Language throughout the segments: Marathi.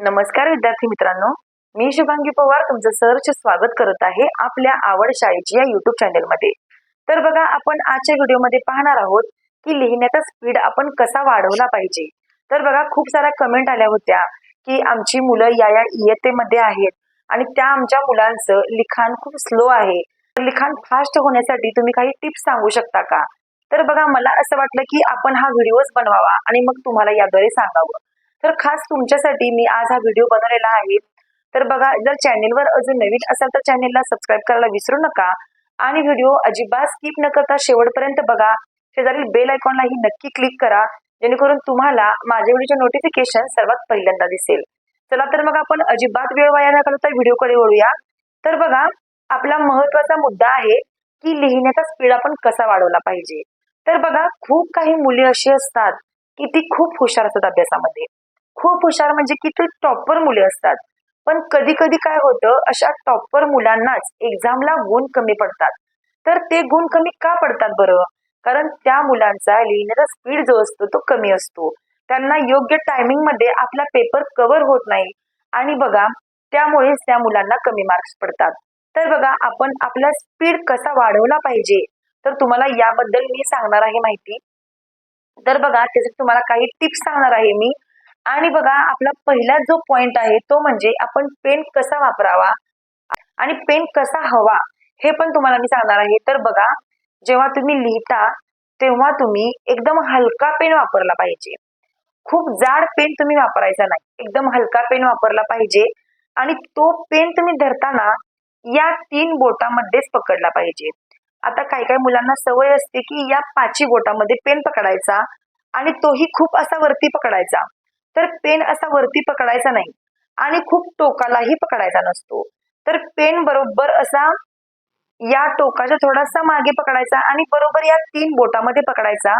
नमस्कार विद्यार्थी मित्रांनो. मी शुभांगी पवार तुमचं सहर्ष स्वागत करत आहे आपल्या आवड शाळेची या युट्यूब चॅनलमध्ये तर बघा आपण आजच्या व्हिडिओमध्ये पाहणार आहोत की लिहिण्याचा स्पीड आपण कसा वाढवला पाहिजे. तर बघा खूप साऱ्या कमेंट आल्या होत्या की आमची मुलं या या इयत्तेमध्ये आहेत आणि त्या आमच्या मुलांचं लिखाण खूप स्लो आहे. तर लिखाण फास्ट होण्यासाठी तुम्ही काही टिप्स सांगू शकता का? तर बघा मला असं वाटलं की आपण हा व्हिडिओच बनवावा आणि मग तुम्हाला याद्वारे सांगावं. तर खास तुमच्यासाठी मी आज हा व्हिडिओ बनवलेला आहे. तर बघा जर चॅनेलवर अजून नवीन असाल तर चॅनेलला सबस्क्राईब करायला विसरू नका. आणि व्हिडिओ अजिबात स्किप न करता शेवटपर्यंत बघा. शेजारील बेल आयकॉनलाही नक्की क्लिक करा. जेणेकरून तुम्हाला माझ्या व्हिडिओचे नोटिफिकेशन सर्वात पहिल्यांदा दिसेल. चला तर मग आपण अजिबात वेळ वाया न घालवता व्हिडिओकडे वळूया. तर बघा आपला महत्त्वाचा मुद्दा आहे की लिहिण्याचा स्पीड आपण कसा वाढवला पाहिजे. तर बघा खूप काही मुली अशी असतात की ती खूप हुशार असतात अभ्यासामध्ये. खूप हुशार म्हणजे की ते टॉपर मुले असतात. पण कधी कधी काय होतं अशा टॉपर मुलांनाच एक्झामला गुण कमी पडतात. तर ते गुण कमी का पडतात बरं? कारण त्या मुलांचा लिहिण्याचा स्पीड जो असतो तो कमी असतो. त्यांना योग्य टायमिंगमध्ये आपला पेपर कव्हर होत नाही. आणि बघा त्यामुळेच त्या मुलांना कमी मार्क्स पडतात. तर बघा आपण आपला स्पीड कसा वाढवला पाहिजे? तर तुम्हाला याबद्दल मी सांगणार आहे माहिती. तर बघा त्याचे तुम्हाला काही टिप्स सांगणार आहे मी. आणि बघा आपला पहिला जो पॉइंट आहे तो म्हणजे आपण पेन कसा वापरावा आणि पेन कसा हवा हे पण तुम्हाला मी सांगणार आहे. तर बघा जेव्हा तुम्ही लिहिता तेव्हा तुम्ही एकदम हलका पेन वापरला पाहिजे. खूप जाड पेन तुम्ही वापरायचा नाही. एकदम हलका पेन वापरला पाहिजे आणि तो पेन तुम्ही धरताना या तीन बोटामध्येच पकडला पाहिजे. आता काही काही मुलांना सवय असते की या पाचवी बोटामध्ये पेन पकडायचा आणि तोही खूप असा वरती पकडायचा. तर पेन असा वरती पकडायचा नाही. आणि खूप टोकालाही पकडायचा नसतो. तर पेन बरोबर असा या टोकाच्या थोडासा मागे पकडायचा आणि बरोबर या तीन बोटामध्ये पकडायचा.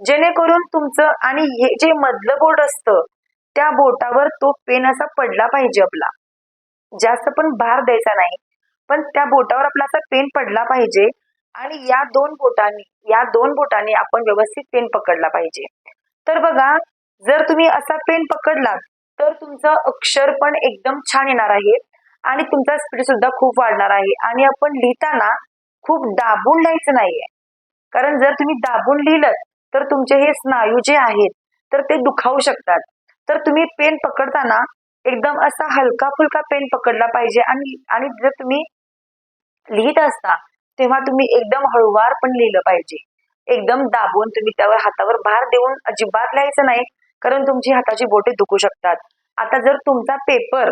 जेणेकरून तुमचं आणि हे जे मधलं बोट असतं त्या बोटावर तो पेन असा पडला पाहिजे आपला. जास्त पण भार द्यायचा नाही पण त्या बोटावर आपला असा पेन पडला पाहिजे आणि या दोन बोटांनी या दोन बोटांनी आपण व्यवस्थित पेन पकडला पाहिजे. तर बघा जर तुम्ही असा पेन पकडलात तर तुमचं अक्षर पण एकदम छान येणार आहे आणि तुमचा स्पीड सुद्धा खूप वाढणार आहे. आणि आपण लिहिताना खूप दाबून लिहायचं नाहीये. कारण जर तुम्ही दाबून लिहिलं तर तुमचे हे स्नायू जे आहेत तर ते दुखावू शकतात. तर तुम्ही पेन पकडताना एकदम असा हलका फुलका पेन पकडला पाहिजे आणि आणि जर तुम्ही लिहित असता तेव्हा तुम्ही एकदम हळूवार पण लिहिलं पाहिजे. एकदम दाबून तुम्ही त्यावर हातावर भार देऊन अजिबात लिहायचं नाही. कारण तुमची हाताची बोटे दुखू शकतात. आता जर तुमचा पेपर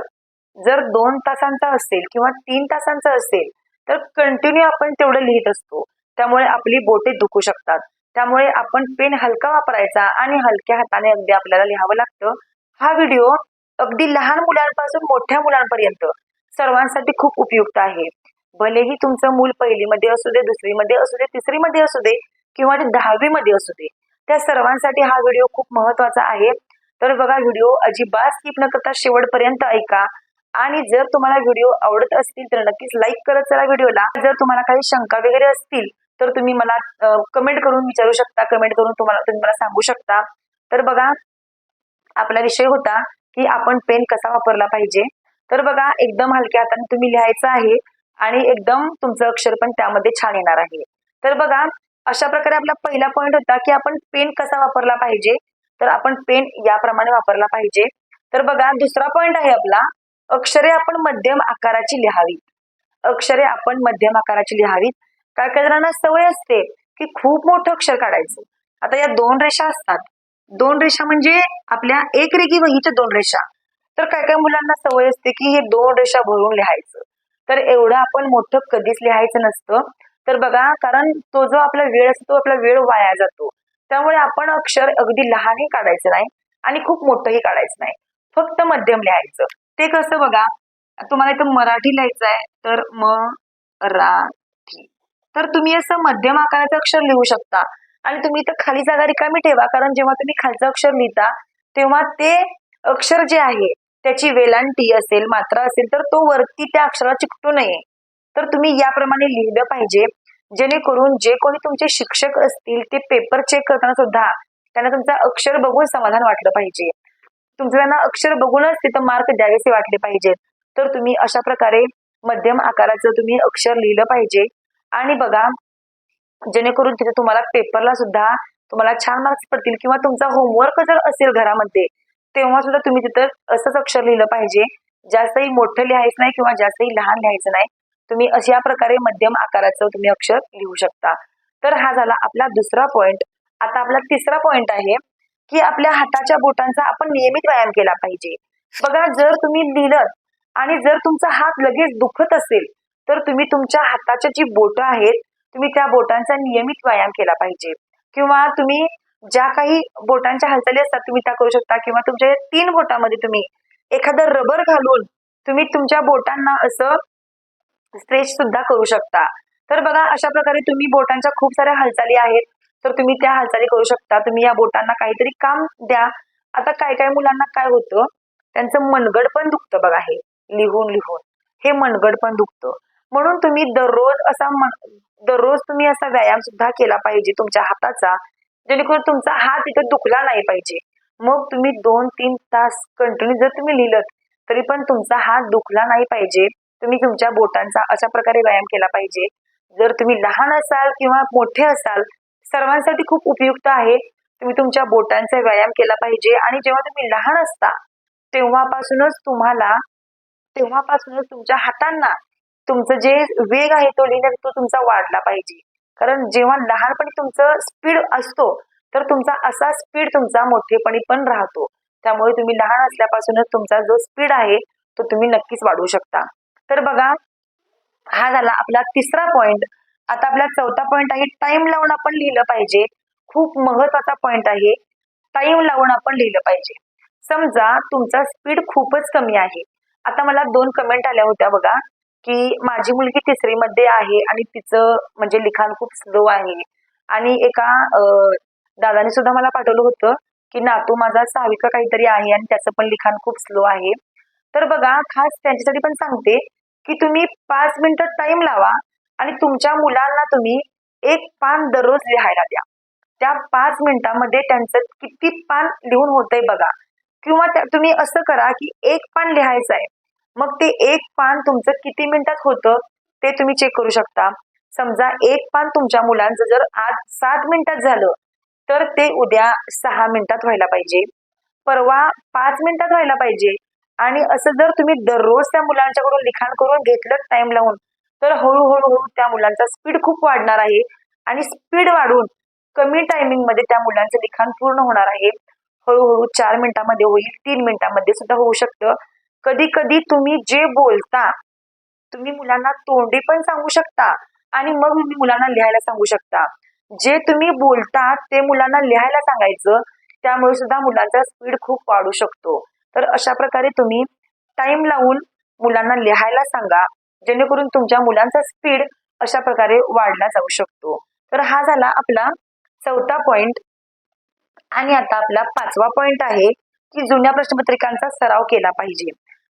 जर दोन तासांचा असेल किंवा तीन तासांचा असेल तर कंटिन्यू आपण तेवढं लिहित असतो. त्यामुळे आपली बोटे दुखू शकतात. त्यामुळे आपण पेन हलका वापरायचा आणि हलक्या हाताने अगदी आपल्याला लिहावं लागतं. हा व्हिडिओ अगदी लहान मुलांपासून मोठ्या मुलांपर्यंत सर्वांसाठी खूप उपयुक्त आहे. भलेही तुमचं मूल पहिलीमध्ये असू दे दुसरीमध्ये असू दे तिसरीमध्ये असू दे किंवा ते दहावीमध्ये असू दे त्या सर्वांसाठी हा व्हिडिओ खूप महत्त्वाचा आहे. तर बघा व्हिडिओ अजिबात स्किप न करता शेवटपर्यंत ऐका. आणि जर तुम्हाला व्हिडिओ आवडत असतील तर नक्कीच लाईक करत चला व्हिडिओला. जर तुम्हाला काही शंका वगैरे असतील तर तुम्ही मला कमेंट करून विचारू शकता. कमेंट करून तुम्हाला तुम्ही मला सांगू शकता. तर बघा आपला विषय होता की आपण पेन कसा वापरला पाहिजे. तर बघा एकदम हलक्या हाताने तुम्ही लिहायचं आहे. आणि एकदम तुमचं अक्षर पण त्यामध्ये छान येणार आहे. तर बघा अशा प्रकारे आपला पहिला पॉइंट होता की आपण पेन कसा वापरला पाहिजे? तर आपण पेन याप्रमाणे वापरला पाहिजे. तर बघा दुसरा पॉईंट आहे आपला अक्षरे आपण मध्यम आकाराची लिहावीत अक्षरे आपण मध्यम आकाराची लिहावीत. काय काय जणांना सवय असते की खूप मोठं अक्षर काढायचं. आता या दोन रेषा असतात. दोन रेषा म्हणजे आपल्या एक रेगी वहीच्या दोन रेषा. तर काय काय मुलांना सवय असते की हे दोन रेषा भरून लिहायचं. तर एवढं आपण मोठं कधीच लिहायचं नसतं. तर बघा कारण तो जो आपला वेळ असतो तो आपला वेळ वाया जातो. त्यामुळे आपण अक्षर अगदी लहानही काढायचं नाही आणि खूप मोठंही काढायचं नाही. फक्त मध्यम लिहायचं. ते कसं बघा तुम्हाला इथं मराठी लिहायचं आहे तर म रा तर तुम्ही असं मध्यम आकाराचं अक्षर लिहू शकता. आणि तुम्ही इथं खाली जागा रिकामी ठेवा कारण जेव्हा तुम्ही खालचं अक्षर लिहिता तेव्हा ते अक्षर जे आहे त्याची वेलांटी असेल मात्रा असेल तर तो वरती त्या अक्षराला चिकटू नये. तर तुम्ही याप्रमाणे लिहिलं पाहिजे. जेणेकरून जे कोणी तुमचे शिक्षक असतील ते पेपर चेक करताना सुद्धा त्यांना तुमचं अक्षर बघून समाधान वाटलं पाहिजे. तुमचं त्यांना अक्षर बघूनच तिथं मार्क द्यावेसे वाटले पाहिजेत. तर तुम्ही अशा प्रकारे मध्यम आकाराचं तुम्ही अक्षर लिहिलं पाहिजे. आणि बघा जेणेकरून तिथे तुम्हाला पेपरला सुद्धा तुम्हाला छान मार्क्स पडतील किंवा तुमचा होमवर्क जर असेल घरामध्ये तेव्हा सुद्धा तुम्ही तिथं असंच अक्षर लिहिलं पाहिजे. जास्तही मोठं लिहायचं नाही किंवा जास्तही लहान लिहायचं नाही. तुम्ही अशा प्रकारे मध्यम आकाराचं तुम्ही अक्षर लिहू शकता. तर हा झाला आपला दुसरा पॉइंट आता आपला तिसरा पॉइंट आहे की आपल्या हाताच्या बोटांचा आपण नियमित व्यायाम केला पाहिजे. बघा जर तुम्ही लिहिलं आणि जर तुमचा हात लगेच दुखत असेल तर तुम्ही तुमच्या हाताच्या जी बोटं आहेत तुम्ही त्या बोटांचा नियमित व्यायाम केला पाहिजे. किंवा तुम्ही ज्या काही बोटांच्या हालचाली असतात तुम्ही त्या करू शकता. किंवा तुमच्या तीन बोटामध्ये तुम्ही एखादं रबर घालून तुम्ही तुमच्या बोटांना असं स्ट्रेच सुद्धा करू शकता. तर बघा अशा प्रकारे तुम्ही बोटांच्या खूप साऱ्या हालचाली आहेत. तर तुम्ही त्या हालचाली करू शकता. तुम्ही या बोटांना काहीतरी काम द्या. आता काय काय मुलांना काय होतं? त्यांचं मनगड पण दुखतं बघा हे. लिहून लिहून. हे मनगड पण दुखतं. म्हणून तुम्ही दररोज असा मन- दररोज तुम्ही असा व्यायाम सुद्धा केला पाहिजे तुमच्या हाताचा. जेणेकरून तुमचा हात इथं दुखला नाही पाहिजे. मग तुम्ही दोन तीन तास कंटिन्यू जर तुम्ही लिहिलं तरी पण तुमचा हात दुखला नाही पाहिजे. तुम्ही तुमच्या बोटांचा अशा प्रकारे व्यायाम केला पाहिजे. जर तुम्ही लहान असाल किंवा मोठे असाल सर्वांसाठी खूप उपयुक्त आहे. तुम्ही तुमच्या बोटांचा व्यायाम केला पाहिजे आणि जेव्हा तुम्ही लहान असता तेव्हापासूनच तुम्हाला तेव्हापासूनच तुमच्या हातांना तुमचं जे वेग आहे तो लिहिण्यात तो तुमचा वाढला पाहिजे. कारण जेव्हा लहानपणी तुमचं स्पीड असतो तर तुमचा असा स्पीड तुमचा मोठेपणी पण राहतो. त्यामुळे तुम्ही लहान असल्यापासूनच तुमचा जो स्पीड आहे तो तुम्ही नक्कीच वाढवू शकता. तर बघा हा झाला आपला तिसरा पॉइंट आता आपला चौथा पॉइंट आहे टाइम लावून आपण लिहिलं पाहिजे. खूप महत्त्वाचा पॉइंट आहे टाइम लावून आपण लिहिलं पाहिजे. समजा तुमचा स्पीड खूपच कमी आहे. आता मला दोन कमेंट आल्या होत्या बघा की माझी मुलगी तिसरीमध्ये आहे आणि तिचं म्हणजे लिखाण खूप स्लो आहे. आणि एका दादाने सुद्धा मला पाठवलं होतं की नातू माझा सहावी काहीतरी आहे आणि त्याचं पण लिखाण खूप स्लो आहे. तर बघा खास त्यांच्यासाठी पण सांगते की तुम्ही पाच मिनिटं टाइम लावा आणि तुमच्या मुलांना तुम्ही एक पान दररोज लिहायला द्या. त्या पाच मिनिटांमध्ये त्यांचं किती पान लिहून होतंय बघा. किंवा तुम्ही असं करा की एक पान लिहायचं आहे मग ते एक पान तुमचं किती मिनिटात होतं ते तुम्ही चेक करू शकता. समजा एक पान तुमच्या मुलांचं जर आज सात मिनिटात झालं तर ते उद्या सहा मिनिटात व्हायला पाहिजे. परवा पाच मिनिटात व्हायला पाहिजे. आणि असं जर तुम्ही दररोज त्या मुलांच्याकडून लिखाण करून घेतलं टाइम लावून तर हळूहळू हळू त्या मुलांचा स्पीड खूप वाढणार आहे. आणि स्पीड वाढून कमी टायमिंगमध्ये त्या मुलांचं लिखाण पूर्ण होणार आहे. हळूहळू चार मिनिटांमध्ये होईल तीन मिनिटांमध्ये सुद्धा होऊ शकतं. कधी कधी तुम्ही जे बोलता तुम्ही मुलांना तोंडी पण सांगू शकता आणि मग तुम्ही मुलांना लिहायला सांगू शकता. जे तुम्ही बोलता ते मुलांना लिहायला सांगायचं त्यामुळे सुद्धा मुलांचा स्पीड खूप वाढू शकतो. तर अशा प्रकारे तुम्ही टाइम लावून मुलांना लिहायला सांगा जेणेकरून तुमच्या मुलांचा स्पीड अशा प्रकारे वाढला जाऊ शकतो. तर हा झाला आपला चौथा पॉइंट आणि आता आपला पाचवा पॉइंट आहे की जुन्या प्रश्नपत्रिकांचा सराव केला पाहिजे.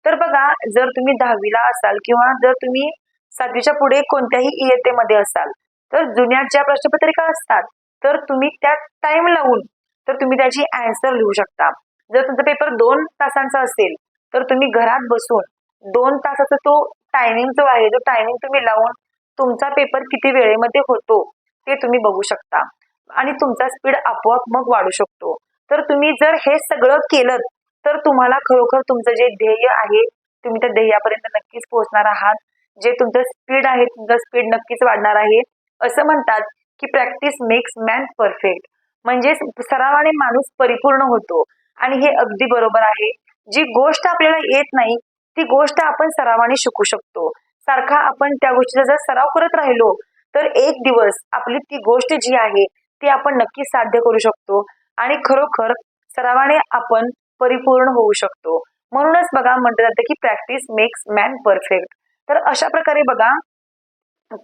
तर बघा जर तुम्ही दहावीला असाल किंवा जर तुम्ही सातवीच्या पुढे कोणत्याही इयत्तेमध्ये असाल तर जुन्या ज्या प्रश्नपत्रिका असतात तर तुम्ही त्या टाइम लावून तर तुम्ही त्याची अँसर लिहू शकता. जर तुमचा पेपर दोन तासांचा असेल तर तुम्ही घरात बसून दोन तासाचा तो टायमिंग जो आहे तो टायमिंग तुम्ही लावून तुमचा पेपर किती वेळेमध्ये होतो ते तुम्ही बघू शकता. आणि तुमचा स्पीड आपोआप मग वाढू शकतो. तर तुम्ही जर हे सगळं केलं तर तुम्हाला खरोखर तुमचं जे ध्येय आहे तुम्ही त्या ध्येयापर्यंत नक्कीच पोहोचणार आहात. जे तुमचं स्पीड आहे तुमचा स्पीड नक्कीच वाढणार आहे. असं म्हणतात की प्रॅक्टिस मेक्स मॅन परफेक्ट म्हणजे सरावाने माणूस परिपूर्ण होतो. आणि हे अगदी बरोबर आहे. जी गोष्ट आपल्याला येत नाही ती गोष्ट आपण सरावाने शिकू शकतो. सारखा आपण त्या गोष्टीचा जर सराव करत राहिलो तर एक दिवस आपली ती गोष्ट जी आहे ती आपण नक्की साध्य करू शकतो आणि खरोखर सरावाने आपण परिपूर्ण होऊ शकतो. म्हणूनच बघा म्हटलं जातं की प्रॅक्टिस मेक्स मॅन परफेक्ट तर अशा प्रकारे बघा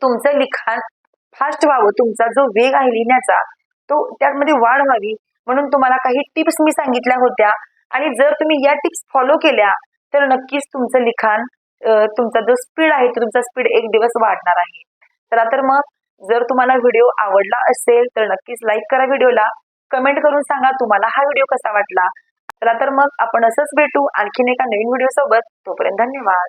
तुमचं लिखाण फास्ट व्हावं तुमचा जो वेग आहे लिहिण्याचा तो त्यामध्ये वाढ व्हावी. म्हणून तुम्हाला काही टिप्स मी सांगितल्या होत्या. आणि जर तुम्ही या टिप्स फॉलो केल्या तर नक्कीच तुमचं लिखाण तुमचा जो स्पीड आहे तो तुमचा स्पीड एक दिवस वाढणार आहे. चला तर मग जर तुम्हाला व्हिडिओ आवडला असेल तर नक्कीच लाईक करा व्हिडिओला. कमेंट करून सांगा तुम्हाला हा व्हिडिओ कसा वाटला. चला तर मग आपण असंच भेटू आणखीन एका नवीन व्हिडिओ सोबत तोपर्यंत धन्यवाद.